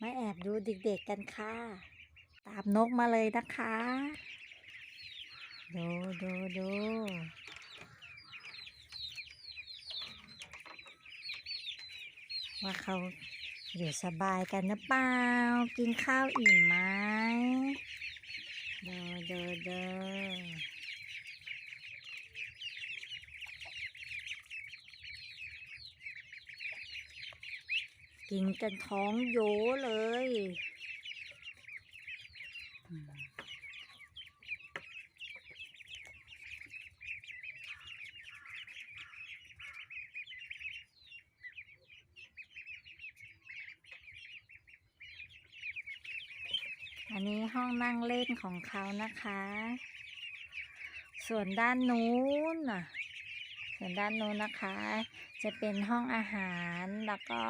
มาแอบดูเด็กๆกันค่ะ ตามนกมาเลยนะคะ ดูดูดูว่าเขาอยู่สบายกันหรือเปล่า กินข้าวอิ่มไหมดูดูดู กินกันท้องโยเลย อันนี้ห้องนั่งเล่นของเขานะคะ ส่วนด้านนู้นน่ะส่วนด้านนู้นนะคะ จะเป็นห้องอาหารแล้วก็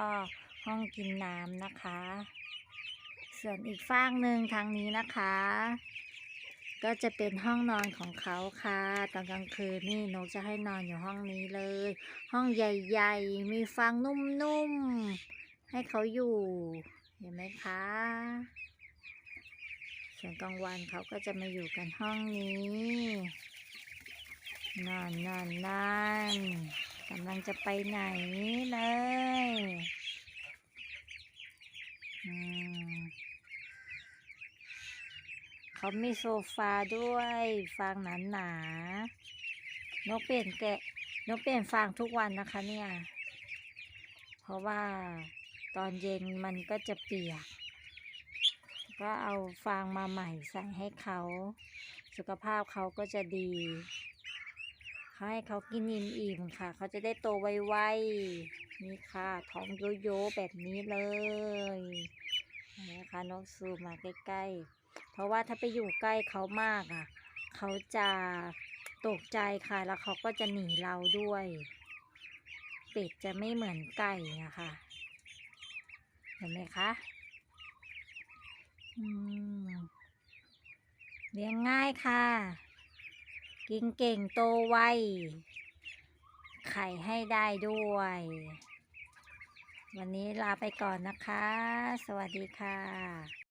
ห้องกินน้ำนะคะ ส่วนอีกฟากหนึ่งทางนี้นะคะ ก็จะเป็นห้องนอนของเขาค่ะตอนกลางคืนนี่นกจะให้นอนอยู่ห้องนี้เลย ห้องใหญ่ๆ มีฟางนุ่มๆ ให้เขาอยู่ เห็นไหมคะส่วนกลางวันเขาก็จะมาอยู่กันห้องนี้นอนนอนนอนกำลังจะไปไหนเลย เขามีโซฟาด้วยฟางหนาหนานกเปลี่ยนแกะนกเปลี่ยนฟางทุกวันนะคะเนี่ย เพราะว่าตอนเย็นมันก็จะเปียก ก็เอาฟางมาใหม่ใส่ให้เขา สุขภาพเขาก็จะดี ให้เขากินอิ่มๆค่ะ เขาจะได้โตไวๆนี่ค่ะ ท้องโยๆแบบนี้เลยนะคะนกซูมมาใกล้ๆ เพราะว่าถ้าไปอยู่ใกล้เขามากอะ เขาจะตกใจค่ะ แล้วเขาก็จะหนีเราด้วย เป็ดจะไม่เหมือนไก่นะคะ เห็นไหมคะอืมเลี้ยงง่ายค่ะ กินเก่งโตไว ไข่ให้ได้ด้วย วันนี้ลาไปก่อนนะคะ สวัสดีค่ะ